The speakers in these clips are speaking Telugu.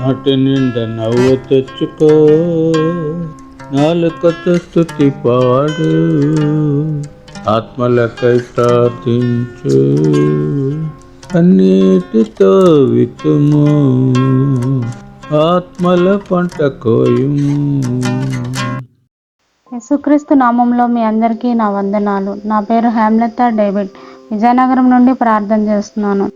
నాటి నిండా నవ్వు తెచ్చుకో. నాలుకతో స్థుతి పాడు. ఆత్మలకై ప్రార్థించు. అన్నిటితో వితుము ఆత్మల పంట కోయుము. యేసుక్రీస్తు నామంలో మీ అందరికీ నా వందనాలు. నా పేరు హేమలత డేవిడ్. విజయనగరం నుండి ప్రార్థన చేస్తున్నాను.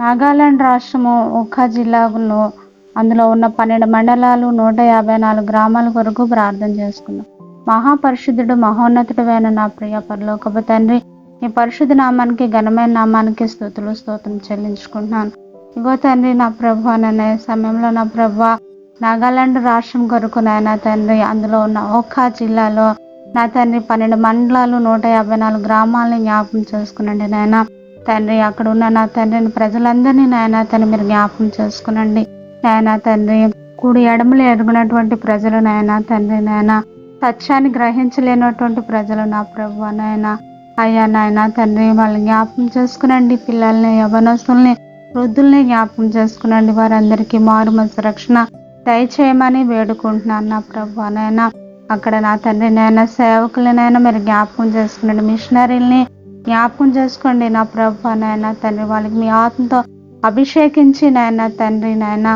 నాగాలాండ్ రాష్ట్రము ఒక్క జిల్లాలో అందులో ఉన్న పన్నెండు మండలాలు నూట యాభై నాలుగు గ్రామాల కొరకు ప్రార్థన చేసుకున్నాం. మహాపరిశుద్ధుడు మహోన్నతుడైన నా ప్రియ పరలోకపు తండ్రి ఈ పరిశుద్ధ నామానికి ఘనమైన నామానికి స్థుతులు స్తోత్రం చెల్లించుకుంటున్నాను. ఇగో తండ్రి నా ప్రభు అనే సమయంలో నా ప్రభు నాగాలాండ్ రాష్ట్రం కొరకు నాయన తండ్రి అందులో ఉన్న ఒక్క జిల్లాలో నా తండ్రి పన్నెండు మండలాలు నూట యాభై నాలుగు గ్రామాలని జ్ఞాపకం చేసుకునండి నాయన. తండ్రి అక్కడ ఉన్న నా తండ్రిని ప్రజలందరినీ నాయన తండ్రి మీరు జ్ఞాపకం చేసుకునండి. నాయన తండ్రి కూడి ఎడమలు ఎరుగునటువంటి ప్రజలు నాయన తండ్రి నాయన సత్యాన్ని గ్రహించలేనటువంటి ప్రజలు నా ప్రభు నాయన. అయ్యా నాయన తండ్రి వాళ్ళని జ్ఞాపకం చేసుకునండి పిల్లల్ని యవనస్తుల్ని వృద్ధుల్ని జ్ఞాపకం చేసుకునండి. వారందరికీ మారు మనసు రక్షణ దయచేయమని వేడుకుంటున్నాను నా ప్రభు నాయన. అక్కడ నా తండ్రి నాయన సేవకులనైనా మీరు జ్ఞాపకం చేసుకునండి. మిషనరీల్ని జ్ఞాపకం చేసుకోండి నా ప్రభు నాయన తండ్రి. వాళ్ళకి మీ ఆత్మతో అభిషేకించి నాయన తండ్రి నాయన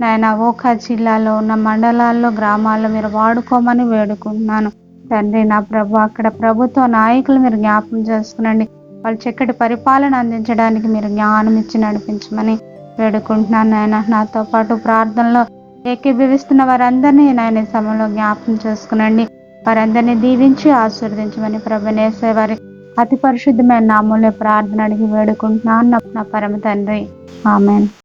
నాయన ఓఖా జిల్లాలో ఉన్న మండలాల్లో గ్రామాల్లో మీరు వాడుకోమని వేడుకుంటున్నాను. తండ్రి నా ప్రభు అక్కడ ప్రభుత్వ నాయకులు మీరు జ్ఞాపకం చేసుకునండి. వాళ్ళు చక్కటి పరిపాలన అందించడానికి మీరు జ్ఞానం ఇచ్చి నడిపించమని వేడుకుంటున్నాను నాయన. నాతో పాటు ప్రార్థనలో ఏకీభవిస్తున్న వారందరినీ నాయన సమయంలో జ్ఞాపకం చేసుకునండి. వారందరినీ దీవించి ఆశీర్వదించమని ప్రభునేసే వారి అతి పరిశుద్ధమైన నామంలో ప్రార్థన అడిగి వేడుకుంటున్నాను. నా పరమ తండ్రి. ఆమెన్.